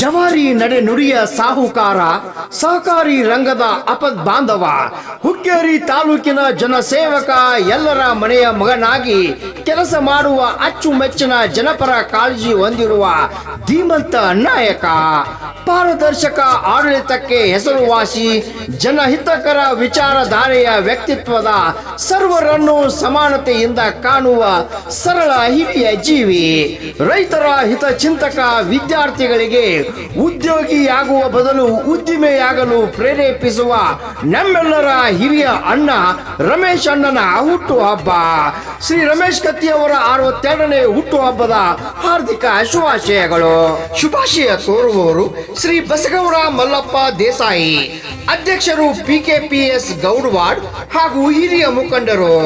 ಜವಾರಿ ನಡೆ ನುಡಿಯ ಸಾಹುಕಾರ ಸಹಕಾರಿ ರಂಗದ ಅಪದ್ ಬಾಂಧವ ಹುಕ್ಕೇರಿ ತಾಲೂಕಿನ ಜನಸೇವಕ ಎಲ್ಲರ ಮನೆಯ ಮಗನಾಗಿ ಕೆಲಸ ಮಾಡುವ ಅಚ್ಚುಮೆಚ್ಚಿನ ಜನಪರ ಕಾಳಜಿ ಹೊಂದಿರುವ ಧೀಮಂತ ನಾಯಕ, ಪಾರದರ್ಶಕ ಆಡಳಿತಕ್ಕೆ ಹೆಸರುವಾಸಿ, ಜನಹಿತಕರ ವಿಚಾರಧಾರೆಯ ವ್ಯಕ್ತಿತ್ವದ ಸರ್ವರನ್ನು ಸಮಾನತೆಯಿಂದ ಕಾಣುವ ಸರಳ ಹಿರಿಯ ಜೀವಿ, ರೈತರ ಹಿತಚಿಂತಕ ವಿದ್ಯಾರ್ಥಿಗಳಿಗೆ ಉದ್ಯೋಗಿಯಾಗುವ ಬದಲು ಉದ್ದಿಮೆಯಾಗಲು ಪ್ರೇರೇಪಿಸುವ ನಮ್ಮೆಲ್ಲರ ಹಿರಿಯ ಅಣ್ಣ ರಮೇಶ್ ಅಣ್ಣನ ಹುಟ್ಟು ಹಬ್ಬ. ಶ್ರೀ ರಮೇಶ್ ಕತ್ತಿಯವರ ಅರವತ್ತೆರಡನೇ ಹುಟ್ಟುಹಬ್ಬದ ಹಾರ್ದಿಕ ಶುಭಾಶಯಗಳು. ಶುಭಾಶಯ ಕೋರುವವರು ಶ್ರೀ ಬಸಗೌಡ ಮಲ್ಲಪ್ಪ ದೇಸಾಯಿ, ಅಧ್ಯಕ್ಷರು ಪಿಕೆಪಿಎಸ್ ಗೌಡ್ವಾಡ್ ಹಾಗೂ ಹಿರಿಯ ಮುಖಂಡರು.